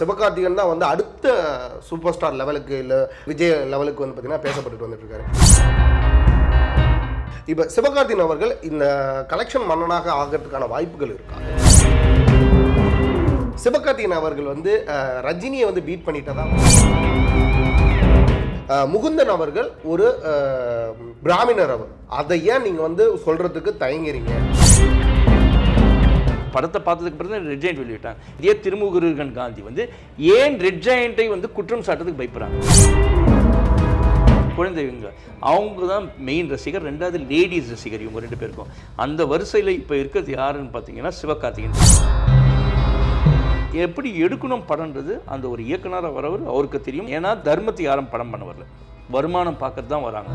சிவகார்த்திகன் தான் வந்து அடுத்த சூப்பர் ஸ்டார் லெவலுக்கு இல்லை விஜய் லெவலுக்கு வந்து பார்த்தீங்கன்னா பேசப்பட்டுட்டு வந்துட்டு இருக்காரு இப்போ சிவகார்த்திகன் அவர்கள் இந்த கலெக்ஷன் மன்னனாக ஆகிறதுக்கான வாய்ப்புகள் இருக்கா? சிவகார்த்திகன் அவர்கள் வந்து ரஜினியை வந்து பீட் பண்ணிட்டதா? முகுந்தன் அவர்கள் ஒரு பிராமணர் அவர். அதை ஏன் நீங்கள் வந்து சொல்கிறதுக்கு தயங்குறீங்க. படத்தை பார்த்ததுக்கு பிறகு தான் ரெட் ஜெயண்ட் வெளியிட்டாங்க. இதே திருமுருகன் காந்தி வந்து ஏன் ரெட் ஜெயண்ட்டை வந்து குற்றம் சாட்டுறதுக்கு பயப்படுறாங்க? குழந்தைங்க அவங்க தான் மெயின் ரசிகர் ரெண்டாவது லேடிஸ் ரசிகர் இவங்க ரெண்டு பேருக்கும். அந்த வரிசையில் இப்போ இருக்கிறது யாருன்னு பார்த்தீங்கன்னா சிவகார்த்திகேயன். எப்படி எடுக்கணும் படம்ன்றது அந்த ஒரு இயக்குனராக வரவர் அவருக்கு தெரியும். ஏன்னா தர்மத்தை யாரும் படம் பண்ண வரல. வருமானம் பார்க்கறது தான் வராங்க.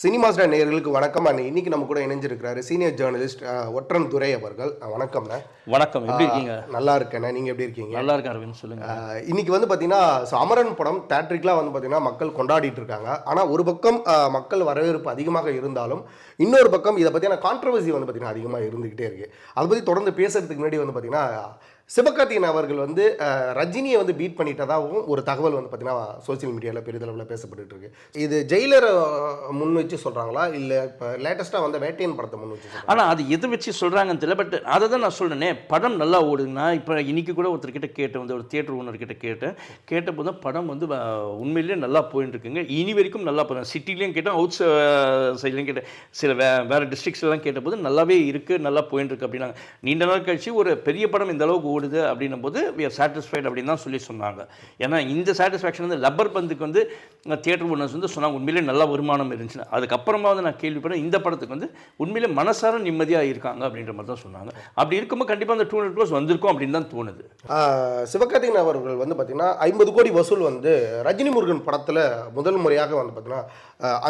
சினிமா ஸ்டார் நேயர்களுக்கு வணக்கம். அண்ணே இன்னைக்கு நம்ம கூட இணைஞ்சிருக்கிறாரு சீனியர் ஜேர்னலிஸ்ட் அஹ், துரை அவர்கள். வணக்கம்ண்ணே வணக்கம் எப்படி இருக்கீங்க? நல்லா இருக்கேண்ணே நீங்கள் எப்படி இருக்கீங்க? நல்லா இருக்கு அரவிந்த். சொல்லுங்க. இன்னைக்கு வந்து பார்த்தீங்கன்னா அமரன் படம் தேட்ரிக்லாம் வந்து பார்த்தீங்கன்னா மக்கள் கொண்டாடிட்டு இருக்காங்க. ஆனால் ஒரு பக்கம் மக்கள் வரவேற்பு அதிகமாக இருந்தாலும் இன்னொரு பக்கம் இதை பற்றியான கான்ட்ரவர்சி வந்து பார்த்தீங்கன்னா அதிகமாக இருந்துக்கிட்டே இருக்கு. அதை பற்றி தொடர்ந்து பேசுறதுக்கு முன்னாடி வந்து பார்த்தீங்கன்னா சிவகார்த்திகேயன் அவர்கள் வந்து ரஜினியை வந்து பீட் பண்ணிட்டதாகவும் ஒரு தகவல் வந்து பார்த்தீங்கன்னா சோஷியல் மீடியாவில் பெரிதளவில் பேசப்பட்டு இருக்கு. இது ஜெயிலரை முன் வச்சு சொல்கிறாங்களா இல்லை இப்போ லேட்டஸ்ட்டாக வந்த வேட்டையன் படத்தை முன் வச்சு ஆனால் அது எதை வச்சு சொல்கிறாங்கன்னு தெரியல பட் அதை தான் நான் சொல்கிறேனே படம் நல்லா ஓடுதுன்னா இப்போ இன்னைக்கு கூட ஒருத்தர்கிட்ட கேட்டேன் வந்து ஒரு தியேட்டர் ஓனர்கிட்ட கேட்டேன். கேட்டப்போ தான் படம் வந்து உண்மையிலேயே நல்லா போயின்னு இருக்குங்க. இனி வரைக்கும் நல்லா போகிறேன் சிட்டிலையும் கேட்டேன் அவுட் சைட்லையும் கேட்டேன். சில வே வேறு டிஸ்ட்ரிக்ஸ்லாம் கேட்டபோது நல்லாவே இருக்குது நல்லா போயின்னு இருக்கு அப்படின்னாங்க. நீண்ட நாள் கழிச்சு ஒரு பெரிய படம் இந்த அளவுக்கு ஓடுது அப்படின்னும் போது வி ஆர் சாட்டிஸ்ஃபைட் அப்படின்னு தான் சொல்லி சொன்னாங்க. ஏன்னா இந்த சாட்டிஸ்ஃபேக்ஷன் வந்து லப்பர் பந்துக்கு வந்து தியேட்டர் ஓனர்ஸ் வந்து சொன்னாங்க உண்மையிலே நல்ல வருமானம் இருந்துச்சு அதுக்கப்புறமா வந்து நான் கேள்விப்பட்டேன் இந்த படத்துக்கு வந்து உண்மையிலே மனசார நிம்மதியாக இருக்காங்க அப்படின்ற மாதிரி தான் சொன்னாங்க. அப்படி இருக்கும்போது கண்டிப்பாக அந்த டூ ஹண்ட்ரட் க்ளோஸ் வந்திருக்கும் அப்படின்னு தான் தோணுது. சிவகார்த்திகன் அவர்கள் வந்து பார்த்திங்கன்னா ஐம்பது கோடி வசூல் வந்து ரஜினி முருகன் படத்தில் முதல் முறையாக வந்து பார்த்திங்கன்னா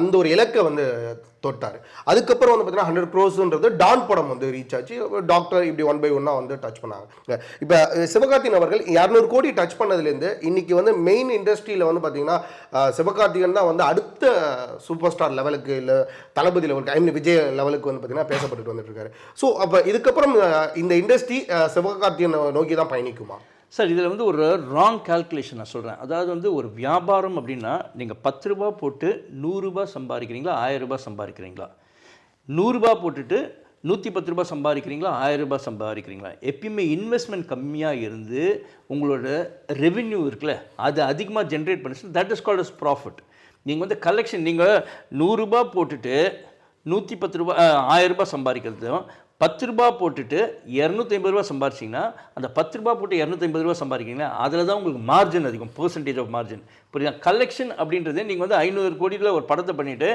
அந்த ஒரு இலக்கை வந்து தொட்டார். அதுக்கப்புறம் வந்து பார்த்தீங்கன்னா ஹண்ட்ரட் க்ரோஸ்ன்றது டான் படம் வந்து ரீச் ஆச்சு. டாக்டர் இப்படி ஒன் பை ஒன்னாக வந்து டச் பண்ணாங்க. இப்போ சிவகார்த்திகேயன் அவர்கள் இரநூறு கோடி டச் பண்ணதுலேருந்து இன்னைக்கு வந்து மெயின் இண்டஸ்ட்ரியில் வந்து பார்த்தீங்கன்னா சிவகார்த்திகன் சிவகார்த்திகேயன் தான் வந்து அடுத்த சூப்பர் ஸ்டார் லெவலுக்கு இல்லை தளபதி லெவலுக்கு ஐ மீன் விஜய் லெவலுக்கு வந்து பார்த்தீங்கன்னா பேசப்பட்டுட்டு வந்துட்டு இருக்காரு. ஸோ அப்போ இதுக்கப்புறம் இந்த இண்டஸ்ட்ரி சிவகார்த்திகன் நோக்கி தான் பயணிக்குமா? சார் இதில் வந்து ஒரு ராங் கால்குலேஷன் நான் சொல்கிறேன் அதாவது வந்து ஒரு வியாபாரம் அப்படின்னா நீங்கள் பத்து ரூபா போட்டு நூறுரூபா சம்பாதிக்கிறீங்களா ஆயிரம் ரூபாய் சம்பாதிக்கிறீங்களா? நூறுரூபா போட்டுட்டு நூற்றி பத்து ரூபாய் சம்பாதிக்கிறீங்களா ஆயிரம் ரூபாய் சம்பாதிக்கிறீங்களா? எப்பயுமே இன்வெஸ்ட்மெண்ட் கம்மியாக இருந்து உங்களோட ரெவென்யூ இருக்குல்ல அது அதிகமாக ஜென்ரேட் பண்ணிச்சு that is called as profit நீங்கள் வந்து கலெக்ஷன் நீங்கள் நூறுரூபா போட்டுட்டு நூற்றி பத்து ரூபா ஆயிரம் ரூபாய் சம்பாதிக்கிறதும் பத்து ரூபா போட்டுட்டு இரநூத்தி ஐம்பது ரூபா சம்பாரிச்சிங்கன்னா அந்த பத்து ரூபா போட்டு இரநூத்தி ஐம்பது ரூபா சம்பாதிக்கிங்கன்னா அதில் தான் உங்களுக்கு மார்ஜின் அதிகம் பர்சன்டேஜ் ஆஃப் மார்ஜின் புரியுதா? கலெக்ஷன் அப்படின்றது நீங்கள் வந்து ஐநூறு கோடியில் ஒரு படத்தை பண்ணிவிட்டு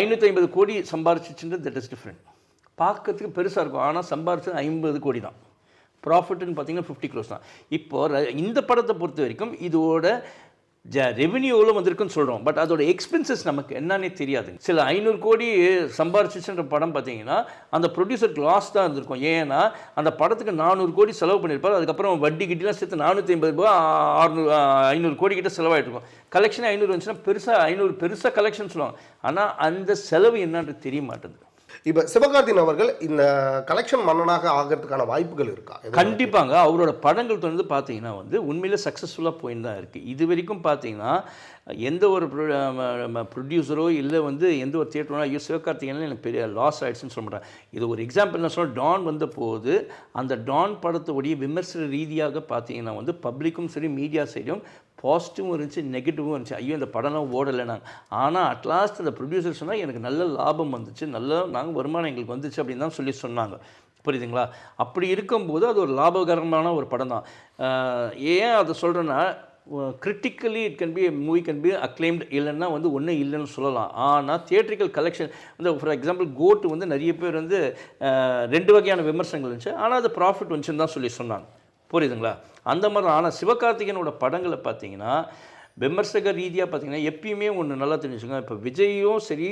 ஐநூற்றி ஐம்பது கோடி சம்பாரிச்சிச்சுன்றது தட் இஸ் டிஃப்ரெண்ட் பார்க்கறதுக்கு பெருசாக இருக்கும். ஆனால் சம்பாரிச்சது ஐம்பது கோடி தான். ப்ராஃபிட்னு பார்த்தீங்கன்னா ஃபிஃப்டி க்ரோஸ் தான். இப்போது இந்த படத்தை பொறுத்த வரைக்கும் இதோட ஜ வந்திருக்குன்னு சொல்கிறோம் பட் அதோட எக்ஸ்பென்சஸ் நமக்கு என்னன்னே தெரியாது. சில ஐநூறு கோடி சம்பாரிச்சிச்சுன்ற படம் பார்த்தீங்கன்னா அந்த ப்ரொடியூசருக்கு லாஸ் தான் இருந்திருக்கும். ஏன்னா அந்த படத்துக்கு நானூறு கோடி செலவு பண்ணியிருப்பார். அதுக்கப்புறம் வட்டி கிட்டலாம் சேர்த்து நானூற்றி ஐம்பது ரூபா அறுநூறு ஐநூறு கோடி கிட்ட செலவாயிட்டு இருக்கும் கலெக்ஷன் ஐநூறு வந்துச்சுன்னா பெருசாக ஐநூறு பெருசாக கலெக்ஷன் சொல்லுவாங்க. ஆனால் அந்த செலவு என்னன்றது தெரிய மாட்டேங்குது. இப்போ சிவகார்த்திகேயன் அவர்கள் இந்த கலெக்ஷன் மன்னனாக ஆகிறதுக்கான வாய்ப்புகள் இருக்கா? கண்டிப்பாங்க. அவரோட படங்கள் தொடர்ந்து பார்த்தீங்கன்னா வந்து உண்மையிலே சக்ஸஸ்ஃபுல்லாக போயின்னு தான் இருக்குது இது வரைக்கும் பார்த்தீங்கன்னா எந்த ஒரு ப்ரொடியூசரோ இல்லை வந்து எந்த ஒரு தியேட்டரோ ஐயோ சிவகார்த்திகேயன் எனக்கு பெரிய லாஸ் ஆகிடுச்சுன்னு சொல்ல மாட்டேன் இது ஒரு எக்ஸாம்பிள் நான் சொன்னால் டான் வந்த போது அந்த டான் படத்துடைய விமர்சன ரீதியாக பார்த்தீங்கன்னா வந்து பப்ளிக்கும் சரி மீடியா சைடும் பாசிட்டிவும் இருந்துச்சு நெகட்டிவும் இருந்துச்சு. ஐயோ இந்த படம்லாம் ஓடலை நாங்கள் ஆனால் அட்லாஸ்ட் அந்த ப்ரொடியூசர் சொன்னால் எனக்கு நல்ல லாபம் வந்துச்சு. நல்ல நாங்கள் வருமானம் எங்களுக்கு வந்துச்சு அப்படின்னு தான் சொல்லி சொன்னாங்க. புரியுதுங்களா? அப்படி இருக்கும்போது அது ஒரு லாபகரமான ஒரு படம் தான். ஏன் அதை சொல்கிறேன்னா critically it can be movie can be acclaimed இல்லைன்னா வந்து ஒன்றும் இல்லைன்னு சொல்லலாம். ஆனால் தியேட்ரிக்கல் கலெக்ஷன் இந்த ஃபார் எக்ஸாம்பிள் கோட்டு வந்து நிறைய பேர் வந்து ரெண்டு வகையான விமர்சனங்கள் இருந்துச்சு. ஆனால் அது ப்ராஃபிட் வந்துச்சுன்னு தான் சொல்லி சொன்னாங்க. புரியுதுங்களா? அந்த மாதிரி ஆனால் சிவகார்த்திகேயனோட படங்களை பார்த்தீங்கன்னா விமர்சக ரீதியாக பார்த்தீங்கன்னா எப்பயுமே ஒன்று நல்லா தெரிஞ்சுக்கோங்க இப்போ விஜயும் சரி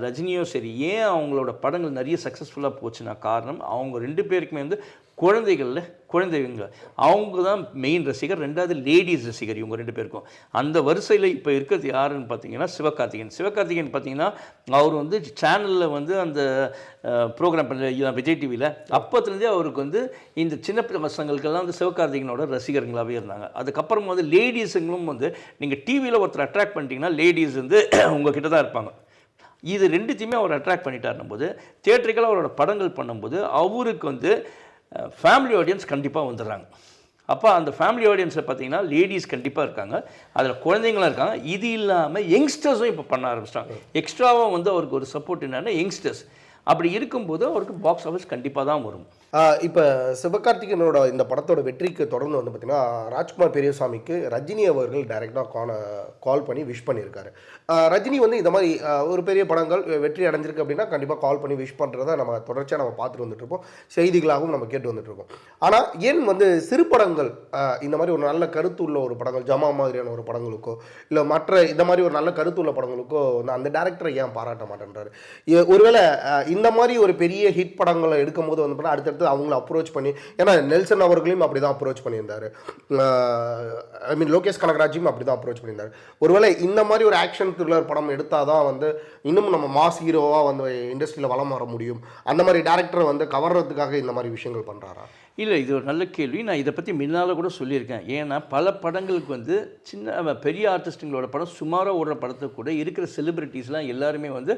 ரஜினியும் சரி ஏன் அவங்களோட படங்கள் நிறைய சக்ஸஸ்ஃபுல்லாக போச்சுன்னா காரணம் அவங்க ரெண்டு பேருக்குமே வந்து குழந்தைகளில் குழந்தைங்க. அவங்க தான் மெயின் ரசிகர் ரெண்டாவது லேடிஸ் ரசிகர் இவங்க ரெண்டு பேருக்கும். அந்த வரிசையில் இப்போ இருக்கிறது யாருன்னு பார்த்தீங்கன்னா சிவகார்த்திகேயன். சிவகார்த்திகேயன் பார்த்தீங்கன்னா அவர் வந்து சேனலில் வந்து அந்த ப்ரோக்ராம் பண்ண விஜய் டிவியில் அப்போத்துலேருந்தே அவருக்கு வந்து இந்த சின்ன பசங்களுக்கெல்லாம் வந்து சிவகார்த்திகனோட ரசிகர்களாகவே இருந்தாங்க. அதுக்கப்புறம் வந்து லேடிஸுங்களும் வந்து நீங்கள் டிவியில் ஒருத்தர் அட்ராக்ட் பண்ணிட்டீங்கன்னா லேடிஸ் வந்து உங்ககிட்ட தான் இருப்பாங்க. இது ரெண்டுத்தையுமே அவர் அட்ராக்ட் பண்ணிட்டாருன்னும் போது தேட்டருக்கெல்லாம் அவரோட படங்கள் பண்ணும்போது அவருக்கு வந்து ஃபேமிலி ஆடியன்ஸ் கண்டிப்பாக வந்துடுறாங்க. அப்போ அந்த ஃபேமிலி ஆடியன்ஸில் பார்த்தீங்கன்னா லேடிஸ் கண்டிப்பாக இருக்காங்க. அதில் குழந்தைங்களும் இருக்காங்க. இது இல்லாமல் யங்ஸ்டர்ஸும் இப்போ பண்ண ஆரம்பிச்சிட்டாங்க. எக்ஸ்ட்ராவாக வந்து அவருக்கு ஒரு சப்போர்ட் என்னன்னா யங்ஸ்டர்ஸ் அப்படி இருக்கும்போது அவருக்கு பாக்ஸ் ஆஃபீஸ் கண்டிப்பாக தான் வரும். இப்போ சிவகார்த்திகேயனோட இந்த படத்தோட வெற்றிக்கு தொடர்ந்து வந்து பார்த்தீங்கன்னா ராஜ்குமார் பெரியசாமிக்கு ரஜினி அவர்கள் டைரெக்டாக கான கால் பண்ணி விஷ் பண்ணியிருக்காரு. ரஜினி வந்து இந்த மாதிரி ஒரு பெரிய படங்கள் வெற்றி அடைஞ்சிருக்கு அப்படின்னா கண்டிப்பாக கால் பண்ணி விஷ் பண்ணுறத நம்ம தொடர்ச்சியாக நம்ம பார்த்துட்டு வந்துட்டு இருப்போம். செய்திகளாகவும் நம்ம கேட்டு வந்துட்டுருக்கோம் ஆனால் ஏன் வந்து சிறு படங்கள் இந்த மாதிரி ஒரு நல்ல கருத்து உள்ள ஒரு படங்கள் ஜமா மாதிரியான ஒரு படங்களுக்கோ இல்லை மற்ற இந்த மாதிரி ஒரு நல்ல கருத்து உள்ள படங்களுக்கோ வந்து அந்த டேரக்டரை ஏன் பாராட்ட மாட்டேன்றாரு? ஒருவேளை இந்த மாதிரி ஒரு பெரிய ஹிட் படங்களை எடுக்கும்போது வந்து அடுத்த அடுத்தடுத்து அவங்கள அப்ரோச் பண்ணி ஏன்னா நெல்சன் அவர்களையும் அப்படி தான் அப்ரோச் பண்ணியிருந்தாரு ஐ மீன் லோகேஷ் கனகராஜையும் அப்படி தான் அப்ரோச் பண்ணியிருந்தார். ஒருவேளை இந்த மாதிரி ஒரு ஆக்ஷன் த்ரில்லர் படம் எடுத்தால் தான் வந்து இன்னும் நம்ம மாஸ் ஹீரோவாக வந்து இண்டஸ்ட்ரியில் வளம் வர முடியும். அந்த மாதிரி டேரக்டரை வந்து கவர்றதுக்காக இந்த மாதிரி விஷயங்கள் பண்ணுறாரா இல்லை இது ஒரு நல்ல கேள்வி. நான் இதை பற்றி முன்னால் கூட சொல்லியிருக்கேன். ஏன்னா பல படங்களுக்கு வந்து சின்ன பெரிய ஆர்டிஸ்ட்டுங்களோட படம் சுமாராக ஓடுற படத்தை கூட இருக்கிற செலிப்ரிட்டிஸ்லாம் எல்லாருமே வந்து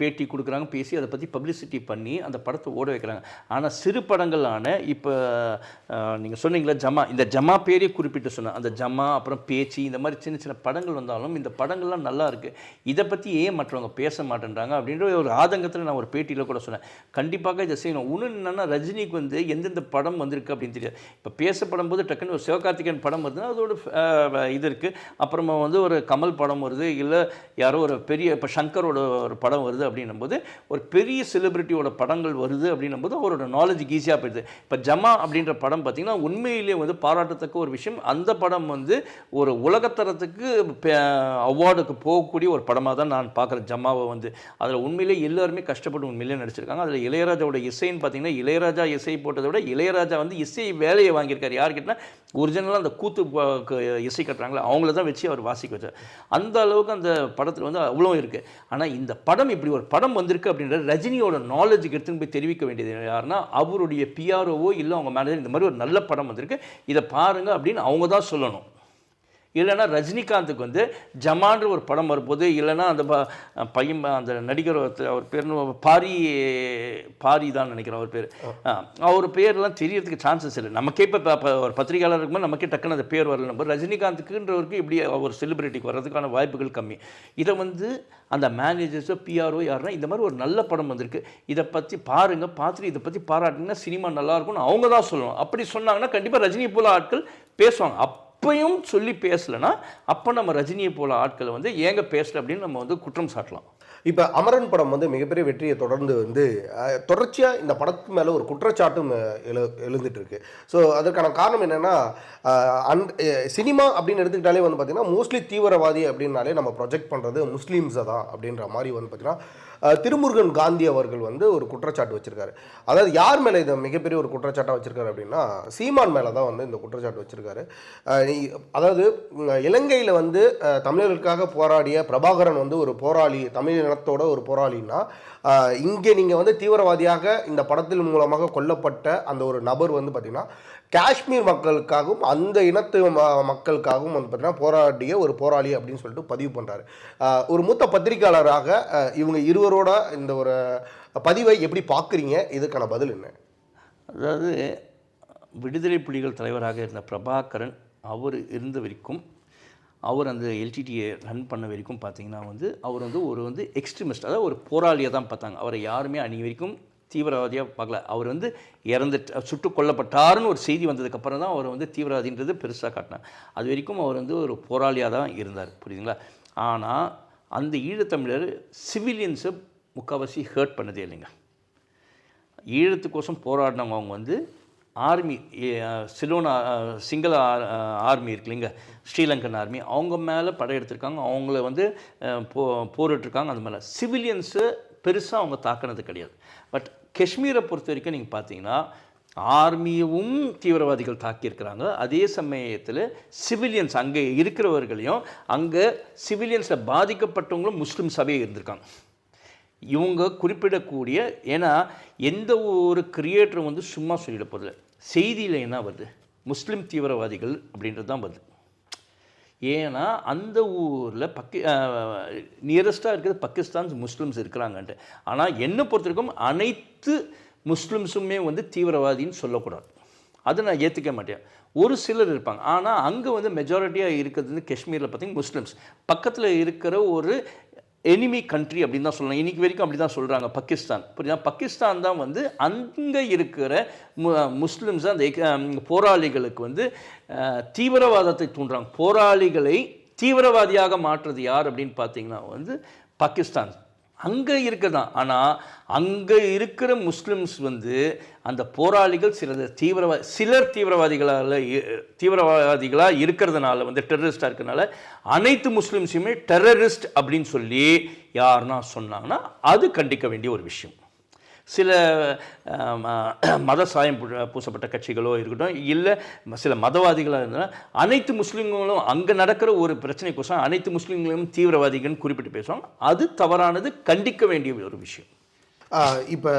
பேட்டி கொடுக்குறாங்க பேசி அதை பற்றி பப்ளிசிட்டி பண்ணி அந்த படத்தை ஓட வைக்கிறாங்க. ஆனால் சிறு படங்களான இப்போ நீங்கள் சொன்னீங்களா ஜமா இந்த ஜமா பேரே குறிப்பிட்டு சொன்னேன். அந்த ஜமா அப்புறம் பேச்சு இந்த மாதிரி சின்ன சின்ன படங்கள் வந்தாலும் இந்த படங்கள்லாம் நல்லா இருக்குது இதை பற்றி ஏன் மற்றவங்க பேச மாட்டேன்றாங்க அப்படின்ற ஒரு ஆதங்கத்தில் நான் ஒரு பேட்டியில் கூட சொன்னேன். கண்டிப்பாக இதை செய்யணும். ஒன்று என்னென்னா ரஜினிக்கு வந்து எந்தெந்த படம் வந்திருக்கு அப்படின்னு தெரியாது. இப்போ பேசப்படும் போது டக்குன்னு ஒரு சிவகார்த்திகேயன் படம் வருதுன்னா அதோட இது இருக்குது அப்புறமா வந்து ஒரு கமல் படம் வருது இல்லை யாரோ ஒரு பெரிய இப்போ சங்கரோட ஒரு படம் வருது அப்படின்னும் போது ஒரு பெரிய செலிபிரிட்டியோட படங்கள் வருது அப்படின்னும் போது அவரோட நாலேஜுக்கு ஈஸியாக போயிடுது. இப்போ ஜமா அப்படின்ற படம் பார்த்திங்கன்னா உண்மையிலேயே வந்து பாராட்டத்தக்க ஒரு விஷயம். அந்த படம் வந்து ஒரு உலகத்தரத்துக்கு அவார்டுக்கு போகக்கூடிய ஒரு படமாக தான் நான் பார்க்குறேன் ஜமாவை வந்து. அதில் உண்மையிலே எல்லாருமே கஷ்டப்பட்டு உண்மையிலே நடிச்சிருக்காங்க. அதில் இளையராஜாவோட இசைன்னு பார்த்தீங்கன்னா இளையராஜா இசை போட்டதை விட இளையராஜா வந்து இசை வேலையை வாங்கியிருக்காரு. யார் கேட்டால் ஒரிஜினலாக அந்த கூத்து இசை கட்டுறாங்களே அவங்கள தான் வச்சு அவர் வாசிக்க வச்சார். அந்த அளவுக்கு அந்த படத்தில் வந்து அவ்வளோ இருக்குது ஆனால் இந்த படம் இப்படி ஒரு படம் வந்திருக்கு அப்படின்ற ரஜினியோட நாலேஜுக்கு எடுத்துன்னு போய் தெரிவிக்க வேண்டியது யாருன்னா அவருடைய பிஆர்ஓவோ இல்லை அவங்க மேனேஜர் இந்த மாதிரி ஒரு நல்ல படம் வந்திருக்கு. இதை பாருங்கள் அப்படின்னு அவங்க தான் சொல்லணும். இல்லைன்னா ரஜினிகாந்துக்கு வந்து ஜமான்ற ஒரு படம் வரும்போது இல்லைன்னா அந்த ப- பையன் அந்த நடிகர் அவர் பேர் என்ன? பாரி பாரி தான் நினைக்கிறேன் அவர் பேர். அவர் பேர்லாம் தெரியறதுக்கு சான்சஸ் இல்லை. நமக்கே இப்போ ஒரு பத்திரிகையாளர் இருக்கும்போது நமக்கே டக்குன்னு அந்த பேர் வரல. நம்ம ரஜினிகாந்துக்குன்றவருக்கு இப்படி ஒரு செலிபிரிட்டிக்கு வர்றதுக்கான வாய்ப்புகள் கம்மி. இதை வந்து அந்த மேனேஜர்ஸோ பிஆர்ஓ யாருன்னா இந்த மாதிரி ஒரு நல்ல படம் வந்திருக்கு. இதை பற்றி பாருங்கள் பார்த்துட்டு இதை பற்றி பாராட்டிங்கன்னா சினிமா நல்லா இருக்கும்னு அவங்க தான் சொல்லணும். அப்படி சொன்னாங்கன்னா கண்டிப்பாக ரஜினி போல ஆட்கள் பேசுவாங்க. அப்பையும் சொல்லி பேசலைன்னா அப்போ நம்ம ரஜினியை போல ஆட்களை வந்து ஏங்க பேசலை அப்படின்னு நம்ம வந்து குற்றம் சாட்டலாம். இப்போ அமரன் படம் வந்து மிகப்பெரிய வெற்றியை தொடர்ந்து வந்து தொடர்ச்சியாக இந்த படத்து மேலே ஒரு குற்றச்சாட்டும் எழு எழுந்துட்டு இருக்கு ஸோ அதற்கான காரணம் என்னென்னா அன் சினிமா அப்படின்னு எடுத்துக்கிட்டாலே வந்து பார்த்திங்கன்னா மோஸ்ட்லி தீவிரவாதி அப்படின்னாலே நம்ம ப்ரொஜெக்ட் பண்ணுறது முஸ்லீம்ஸை தான் அப்படின்ற மாதிரி வந்து பார்த்தீங்கன்னா திருமுருகன் காந்தி அவர்கள் வந்து ஒரு குற்றச்சாட்டு வச்சுருக்காரு. அதாவது யார் மேலே இதை மிகப்பெரிய ஒரு குற்றச்சாட்டாக வச்சுருக்காரு அப்படின்னா சீமான் மேலே தான் வந்து இந்த குற்றச்சாட்டு வச்சிருக்காரு. அதாவது இலங்கையில் வந்து தமிழர்களுக்காக போராடிய பிரபாகரன் வந்து ஒரு போராளி தமிழ் இனத்தோட ஒரு போராளின்னா இங்கே நீங்கள் வந்து தீவிரவாதியாக இந்த படத்தின் மூலமாக கொல்லப்பட்ட அந்த ஒரு நபர் வந்து பார்த்திங்கன்னா காஷ்மீர் மக்களுக்காகவும் அந்த இனத்து மக்களுக்காகவும் வந்து பார்த்திங்கன்னா போராடிய ஒரு போராளி அப்படின்னு சொல்லிட்டு பதிவு பண்ணுறாரு ஒரு மூத்த பத்திரிகையாளராக இவங்க இருவரோட இந்த ஒரு பதிவை எப்படி பார்க்குறீங்க இதுக்கான பதில் என்ன? அதாவது விடுதலை புலிகள் தலைவராக இருந்த பிரபாகரன் அவர் இருந்த வரைக்கும் அவர் அந்த எல்டிடியை ரன் பண்ண வரைக்கும் பார்த்தீங்கன்னா வந்து அவர் வந்து ஒரு வந்து எக்ஸ்ட்ரீமிஸ்ட் அதாவது ஒரு போராளியாக தான் பார்த்தாங்க. அவரை யாருமே அணி வரைக்கும் தீவிரவாதியாக பார்க்கல. அவர் வந்து இறந்துட்டு சுட்டு கொல்லப்பட்டாருன்னு ஒரு செய்தி வந்ததுக்கப்புறம் தான் அவர் வந்து தீவிரவாதின்றது பெருசாக காட்டினாங்க. அது வரைக்கும் அவர் வந்து ஒரு போராளியாக தான் இருந்தார். புரியுதுங்களா? ஆனால் அந்த ஈழத்தமிழர் சிவிலியன்ஸை முக்கால்வாசி ஹேர்ட் பண்ணதே இல்லைங்க. ஈழத்துக்கோசம் போராடினவங்க அவங்க வந்து ஆர்மி சிலோனா சிங்கள ஆர்மி இருக்கு இல்லைங்க ஸ்ரீலங்கன் ஆர்மி. அவங்க மேலே படையெடுத்திருக்காங்க அவங்கள வந்து போ போரிட்டிருக்காங்க. அந்த மேலே சிவிலியன்ஸு பெருசாக அவங்க தாக்குனது கிடையாது. பட் காஷ்மீரை பொறுத்த வரைக்கும் நீங்கள் பார்த்தீங்கன்னா ஆர்மியவும் தீவிரவாதிகள் தாக்கியிருக்கிறாங்க. அதே சமயத்தில் சிவிலியன்ஸ் அங்கே இருக்கிறவர்களையும் அங்கே சிவிலியன்ஸில் பாதிக்கப்பட்டவங்களும் முஸ்லீம்ஸாகவே இருந்திருக்காங்க. இவங்க குறிப்பிடக்கூடிய ஏன்னா எந்த ஒரு கிரியேட்டரும் வந்து சும்மா சொல்லிட போதில்லை செய்தியில் என்ன வருது? முஸ்லீம் தீவிரவாதிகள் அப்படின்றது தான் வருது. ஏன்னா அந்த ஊரில் பக்கி நியரஸ்ட்டாக இருக்கிறது பாகிஸ்தான் முஸ்லீம்ஸ் இருக்கிறாங்கன்ட்டு. ஆனால் என்னை பொறுத்த வரைக்கும் அனைத்து முஸ்லீம்ஸுமே வந்து தீவிரவாதின்னு சொல்லக்கூடாது. அதை நான் ஏற்றுக்க மாட்டேன். ஒரு சிலர் இருப்பாங்க. ஆனால் அங்கே வந்து மெஜாரிட்டியாக இருக்கிறது வந்து காஷ்மீரில் பார்த்திங்கன்னா முஸ்லீம்ஸ். பக்கத்தில் இருக்கிற ஒரு எனிமி கண்ட்ரி அப்படின்னு தான் சொல்லலாம் இன்றைக்கி வரைக்கும் அப்படி தான் சொல்கிறாங்க பாகிஸ்தான். புரியுதா? பாகிஸ்தான் தான் வந்து அங்கே இருக்கிற மு முஸ்லிம்ஸ் அந்த போராளிகளுக்கு வந்து தீவிரவாதத்தை தூண்டுறாங்க. போராளிகளை தீவிரவாதியாக மாற்றுறது யார் அப்படின்னு பார்த்தீங்கன்னா வந்து பாகிஸ்தான். அங்கே இருக்கதான். ஆனால் அங்கே இருக்கிற முஸ்லிம்ஸ் வந்து அந்த போராளிகள் சிலது தீவிரவா சிலர் தீவிரவாதிகளால் தீவிரவாதிகளாக இருக்கிறதுனால வந்து டெரரிஸ்டாக இருக்கிறதுனால அனைத்து முஸ்லிம்ஸையுமே டெரரிஸ்ட் அப்படின்னு சொல்லி யாருன்னா சொன்னாங்கன்னா அது கண்டிக்க வேண்டிய ஒரு விஷயம். சில ம- மத சாயம் பூ- பூசப்பட்ட கட்சிகளோ இருக்கட்டும் இல்லை சில மதவாதிகளாக இருந்தாலும் அனைத்து முஸ்லீம்களும் அங்கே நடக்கிற ஒரு பிரச்சனைக்கோசம் அனைத்து முஸ்லீம்களையும் தீவிரவாதிகள்னு குறிப்பிட்டு பேசுவாங்க. அது தவறானது கண்டிக்க வேண்டிய ஒரு விஷயம். இப்போ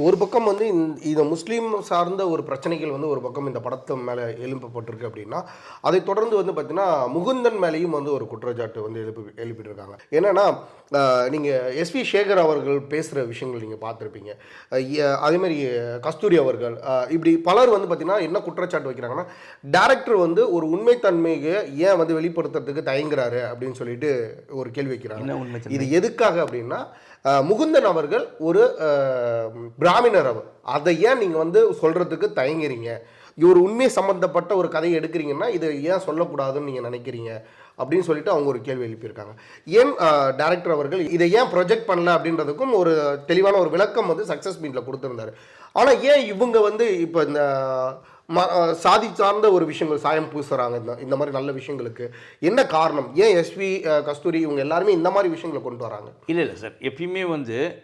ஒரு பக்கம் வந்து இந்த- முஸ்லீம் சார்ந்த ஒரு பிரச்சனைகள் வந்து ஒரு பக்கம் இந்த படத்து மேலே எழுப்பப்பட்டிருக்கு அப்படின்னா அதை தொடர்ந்து வந்து பார்த்தீங்கன்னா முகுந்தன் மேலேயும் வந்து ஒரு குற்றச்சாட்டு வந்து எழுப்பி எழுப்பிட்டு என்னன்னா நீங்கள் எஸ்வி சேகர் அவர்கள் பேசுகிற விஷயங்கள் நீங்கள் பார்த்துருப்பீங்க. அதே மாதிரி கஸ்தூரி அவர்கள் இப்படி பலர் வந்து பார்த்தீங்கன்னா என்ன குற்றச்சாட்டு வைக்கிறாங்கன்னா டேரக்டர் வந்து ஒரு உண்மைத்தன்மைக்கு ஏன் வந்து வெளிப்படுத்துறதுக்கு தயங்குறாரு அப்படின்னு சொல்லிட்டு ஒரு கேள்வி வைக்கிறாங்க. இது எதுக்காக அப்படின்னா முகுந்தன் அவர்கள் ஒரு ஒரு பிராமணர் அவர். அதை ஏன் நீங்கள் வந்து சொல்கிறதுக்கு தயங்குறீங்க? ஒரு உண்மை சம்மந்தப்பட்ட ஒரு கதையை எடுக்கிறீங்கன்னா இதை ஏன் சொல்லக்கூடாதுன்னு நீங்கள் நினைக்கிறீங்க? அப்படின்னு சொல்லிட்டு அவங்க ஒரு கேள்வி எழுப்பியிருக்காங்க. ஏன் டேரக்டர் அவர்கள் இதை ஏன் ப்ரொஜெக்ட் பண்ணல அப்படின்றதுக்கும் ஒரு தெளிவான ஒரு விளக்கம் வந்து சக்ஸஸ் மீட்டில் கொடுத்துருந்தாரு. ஆனால் ஏன் இவங்க வந்து இப்போ இந்த ம- சாதி சார்ந்த ஒரு விஷயங்கள் சாயம் பூசுறாங்க? இந்த இந்த மாதிரி நல்ல விஷயங்களுக்கு என்ன காரணம்? ஏன் எஸ்வி கஸ்தூரி இவங்க எல்லாருமே இந்த மாதிரி விஷயங்களை கொண்டு வராங்க? இல்லை இல்லை சார் எப்பயுமே வந்து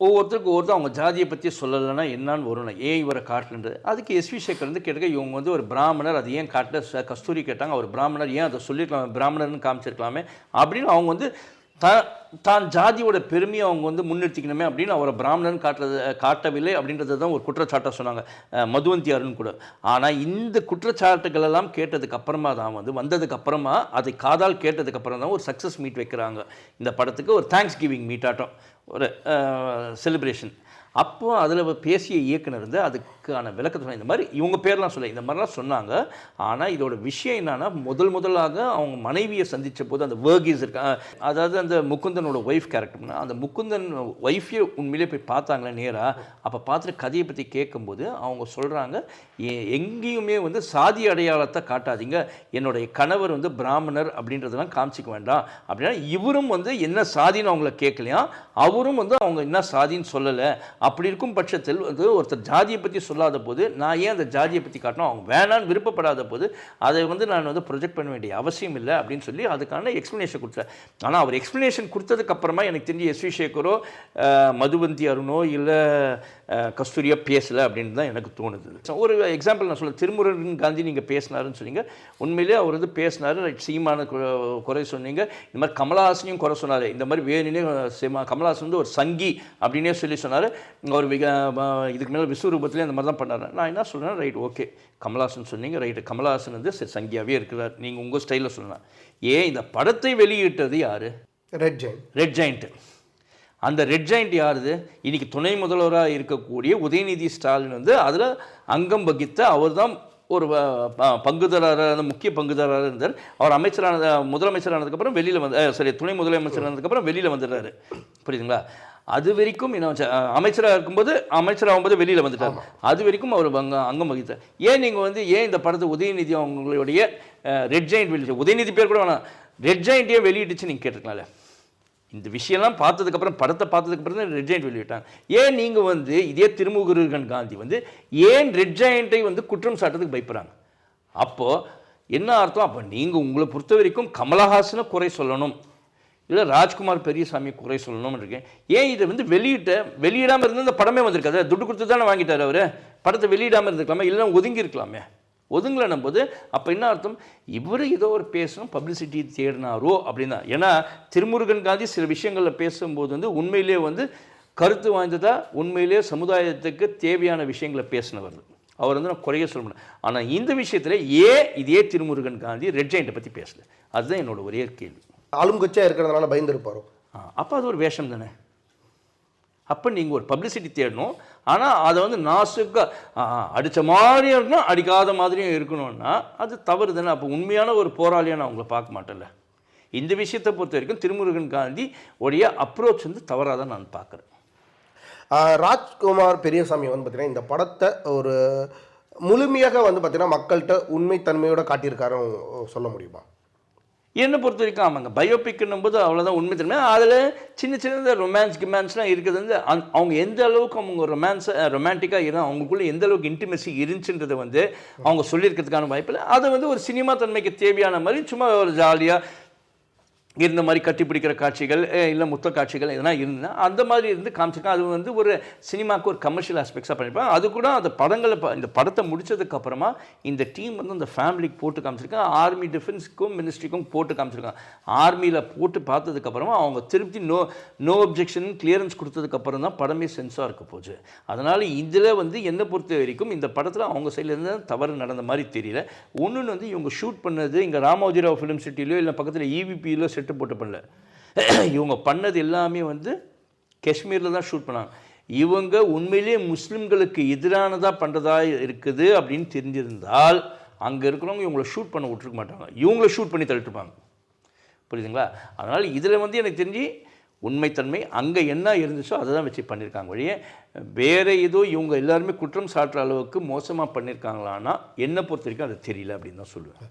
ஒவ்வொருத்தருக்கு ஒவ்வொருத்தர் அவங்க ஜாதியை பற்றி சொல்லலைன்னா என்னான்னு வரணும் ஏன் இவரை காட்டலன்றது அதுக்கு எஸ்வி சேகர் வந்து கேட்டுக்க இவங்க வந்து ஒரு பிராமணர் அது ஏன் காட்டல கஸ்தூரி கேட்டாங்க அவர் பிராமணர் ஏன் அதை சொல்லியிருக்கலாம் பிராமணர்னு காமிச்சிருக்கலாமே அப்படின்னு அவங்க வந்து த தான் ஜாதியோட பெருமையை அவங்க வந்து முன்னிறுத்திக்கணுமே அப்படின்னு அவரை பிராமணன் காட்டுறது காட்டவில்லை அப்படின்றது தான் ஒரு குற்றச்சாட்டை சொன்னாங்க மதுவந்தியாருன்னு கூட. ஆனால் இந்த குற்றச்சாட்டுகள் எல்லாம் கேட்டதுக்கு அப்புறமா தான் வந்து வந்ததுக்கு அப்புறமா அதை காதால் கேட்டதுக்கு அப்புறம் தான் ஒரு சக்ஸஸ் மீட் வைக்கிறாங்க. இந்த படத்துக்கு ஒரு தேங்க்ஸ் கிவிங் மீட் ஆட்டம் ஒரு செலிப்ரேஷன் அப்போ அதில் பேசிய இயக்குனர் வந்து அதுக்கான விளக்கத்தை இந்த மாதிரி இவங்க பேர்லாம் சொல்ல இந்த மாதிரிலாம் சொன்னாங்க. ஆனால் இதோட விஷயம் என்னன்னா முதல் முதலாக அவங்க மனைவியை சந்தித்த போது அந்த வேர்கீஸ் இருக்கா அதாவது அந்த முகுந்தனோட ஒய்ஃப் கேரக்டர்னா அந்த முகுந்தன் ஒய்ஃபே உண்மையிலே போய் பார்த்தாங்களே நேராக அப்போ பார்த்துட்டு கதையை பற்றி கேட்கும்போது அவங்க சொல்கிறாங்க எங்கேயுமே வந்து சாதி அடையாளத்தை காட்டாதீங்க. என்னுடைய கணவர் வந்து பிராமணர் அப்படின்றதெல்லாம் காமிச்சிக்க வேண்டாம். அப்படின்னா இவரும் வந்து என்ன சாதின்னு அவங்கள கேட்கலையா? அவரும் வந்து அவங்க என்ன சாதின்னு சொல்லலை. அப்படி இருக்கும் பட்சத்தில் வந்து ஒருத்தர் ஜாதியை பற்றி சொல்லாத போது நான் ஏன் அந்த ஜாதியை பற்றி காட்டணும்? அவங்க வேணான்னு விருப்பப்படாத போது அதை வந்து நான் வந்து ப்ரொஜெக்ட் பண்ண வேண்டிய அவசியம் இல்லை அப்படின்னு சொல்லி அதுக்கான எக்ஸ்ப்ளனேஷன் கொடுத்தேன். ஆனால் அவர் எக்ஸ்ப்ளனேஷன் கொடுத்ததுக்கப்புறமா எனக்கு தெரிஞ்சு எஸ் வி சேகரோ மதுவந்தி அருணோ இல்லை கஸ்தூரியா பேசலை அப்படின்னு தான் எனக்கு தோணுது. ஒரு எக்ஸாம்பிள் நான் சொல்ல திருமுருகன் காந்தி நீங்கள் பேசினாருன்னு சொன்னீங்க. உண்மையிலே அவர் வந்து பேசினார். சீமான குறை சொன்னீங்க. இந்த மாதிரி கமலஹாசனையும் குறை சொன்னார். இந்த மாதிரி வேணுன்னே சீமா கமலஹாசன் வந்து ஒரு சங்கி அப்படின்னே சொல்லி சொன்னார். அவர் விக- இதுக்கு மேலே விஸ்வரூபத்திலே அந்த மாதிரி தான் பண்ணார். நான் என்ன சொல்கிறேன் ரைட் ஓகே. கமலஹாசன் சொன்னீங்க ரைட்டு. கமலஹாசன் வந்து சங்கியாகவே இருக்கிறார். நீங்கள் உங்கள் ஸ்டைலில் சொல்லலாம். ஏன் இந்த படத்தை வெளியிட்டது யார்? ரெட் ஜெயின் ரெட் ஜெயிண்ட் அந்த ரெட் ஜெயிண்ட் யாருது? இன்னைக்கு துணை முதல்வராக இருக்கக்கூடிய உதயநிதி ஸ்டாலின் வந்து அதில் அங்கம் வகித்த அவர் தான் ஒரு பங்குதாரராக முக்கிய பங்குதாரராக இருந்தார். அவர் அமைச்சரான முதலமைச்சரானதுக்கப்புறம் வெளியில் வந்து சரி துணை முதலமைச்சரானதுக்கப்புறம் வெளியில் வந்துடுறாரு. புரியுதுங்களா? அது வரைக்கும் என்ன வச்ச- அஹ், அமைச்சராக இருக்கும்போது அமைச்சராகும்போது வெளியில் வந்துட்டார். அது வரைக்கும் அவர் அங்க அங்கம் வகித்தார். ஏன் நீங்கள் வந்து ஏன் இந்த படத்தை உதயநிதி அவங்களுடைய ரெட் ஜெயிண்ட் வெளியிட்டு உதயநிதி பேர் கூட வேணாம். ரெட் ஜெயிண்ட்டே வெளியிட்டுச்சு நீங்கள் கேட்டிருக்கலாம்ல? இந்த விஷயம்லாம் பார்த்ததுக்கப்புறம் படத்தை பார்த்ததுக்கப்புறம் தான் ரெட் ஜெயிண்ட் வெளியிட்டாங்க. ஏன் நீங்கள் வந்து இதே திருமுருகன் காந்தி வந்து ஏன் ரெட் ஜெயிண்ட்டை வந்து குற்றம் சாட்டுறதுக்கு பயப்படுறாங்க? அப்போது என்ன அர்த்தம்? அப்போ நீங்கள் உங்களை பொறுத்த வரைக்கும் கமலஹாசனை குறை சொல்லணும். இல்லை ராஜ்குமார் பெரியசாமி குறை சொல்லணும்னு இருக்கேன். ஏன் இதை வந்து வெளியிட்ட வெளியிடாமல் இருந்து இந்த படமே வந்திருக்காது துட்டு கொடுத்து தானே வாங்கிட்டார் அவர். படத்தை வெளியிடாமல் இருந்திருக்கலாமே இல்லைன்னா ஒதுங்கி இருக்கலாமே. ஒதுங்கலன்னும் போது அப்போ என்ன அர்த்தம்? இவர் ஏதோ ஒரு பேசணும் பப்ளிசிட்டி தேடினாரோ அப்படின்னா ஏன்னா திருமுருகன் காந்தி சில விஷயங்களில் பேசும்போது வந்து உண்மையிலேயே வந்து கருத்து வாய்ந்ததாக உண்மையிலேயே சமுதாயத்துக்கு தேவையான விஷயங்களை பேசினவர். அவர் வந்து நான் குறைய சொல்ல முடியும் ஆனால் இந்த விஷயத்தில் ஏன் இதே திருமுருகன் காந்தி ரெட் ஜெயிண்ட்டை பற்றி பேசல? அதுதான் என்னோடய ஒரே கேள்வி. ஆளும் கட்சியாக இருக்கிறதுனால பயந்துருப்பாரோ? அப்போ அது ஒரு வேஷம் தானே? அப்போ நீங்கள் ஒரு பப்ளிசிட்டி தேடணும். ஆனால் அதை வந்து நாசுக்காக அடித்த மாதிரியும் இருக்கணும் அடிக்காத மாதிரியும் இருக்கணும்னா அது தவறு தானே. அப்போ உண்மையான ஒரு போராளியாக நான் அவங்கள பார்க்க மாட்டேன்ல. இந்த விஷயத்தை பொறுத்த வரைக்கும் திருமுருகன் காந்தி உடைய அப்ரோச் வந்து தவறாக தான் நான் பார்க்குறேன். ராஜ்குமார் பெரியசாமி வந்து பார்த்தீங்கன்னா இந்த படத்தை ஒரு முழுமையாக வந்து பார்த்தீங்கன்னா மக்கள்கிட்ட உண்மைத்தன்மையோட காட்டியிருக்காருன்னு சொல்ல முடியுமா? என்னை பொறுத்த வரைக்கும் ஆமாங்க பயோபிக்னும் போது அவ்வளோதான் உண்மை தெரியுமே? அதில் சின்ன சின்ன ரொமான்ஸ் கிமான்ஸ்லாம் இருக்குது வந்து அந் அவங்க எந்த அளவுக்கு அவங்க ரொமான்ஸை ரொமான்டிக்காக இருந்தால் அவங்களுக்குள்ளே எந்த அளவுக்கு இன்டிமெசி இருந்துச்சுன்றதை வந்து அவங்க சொல்லியிருக்கிறதுக்கான வாய்ப்பு இல்லை. அதை வந்து ஒரு சினிமா தன்மைக்கு தேவையான மாதிரி சும்மா ஒரு ஜாலியாக இருந்த மாதிரி கட்டி பிடிக்கிற காட்சிகள் இல்லை முத்த காட்சிகள் எதனா இருந்தால் அந்த மாதிரி இருந்து காமிச்சிருக்கேன். அது வந்து ஒரு சினிமாவுக்கு ஒரு கமர்ஷியல் ஆஸ்பெக்ட்ஸாக பண்ணியிருப்பாங்க அது கூட அந்த படங்களை ப- இந்த படத்தை முடித்ததுக்கப்புறமா இந்த டீம் வந்து அந்த ஃபேமிலிக்கு போட்டு காமிச்சிருக்காங்க ஆர்மி டிஃபென்ஸுக்கும் மினிஸ்ட்ரிக்கும் போட்டு காமிச்சிருக்காங்க ஆர்மியில் போட்டு பார்த்ததுக்கப்புறமா அவங்க திருப்பி நோ நோ அப்ஜெக்ஷன் கிளியரன்ஸ் கொடுத்ததுக்கப்புறம் தான் படமே சென்ஸாக இருக்க போச்சு அதனால் இதில் வந்து என்னை பொறுத்த வரைக்கும் இந்த படத்தில் அவங்க சைட்லேருந்து தவறு நடந்த மாதிரி தெரியல. ஒன்று வந்து இவங்க ஷூட் பண்ணது இங்கே ராமோஜிராவ் ஃபிலிம் சிட்டிலையோ இல்லை பக்கத்தில் ஈவிபியிலோ செட்டு போட்டு பண்ணல. இவங்க பண்ணது எல்லாமே வந்து காஷ்மீரில் தான் ஷூட் பண்ணாங்க. இவங்க உண்மையிலேயே முஸ்லீம்களுக்கு எதிரானதாக பண்ணுறதா இருக்குது அப்படின்னு தெரிஞ்சிருந்தால் அங்கே இருக்கிறவங்க இவங்கள ஷூட் பண்ண விட்டுருக்க மாட்டாங்க. இவங்கள ஷூட் பண்ணி தள்ளிட்டுப்பாங்க. புரியுதுங்களா? அதனால் இதில் வந்து எனக்கு தெரிஞ்சு உண்மைத்தன்மை அங்கே என்ன இருந்துச்சோ அதை தான் வச்சு பண்ணியிருக்காங்க வழியே வேறு ஏதோ இவங்க எல்லாருமே குற்றம் சாட்டுற அளவுக்கு மோசமாக பண்ணியிருக்காங்களான்னா என்னை பொறுத்த வரைக்கும் அது தெரியல அப்படின்னு தான் சொல்லுவேன்.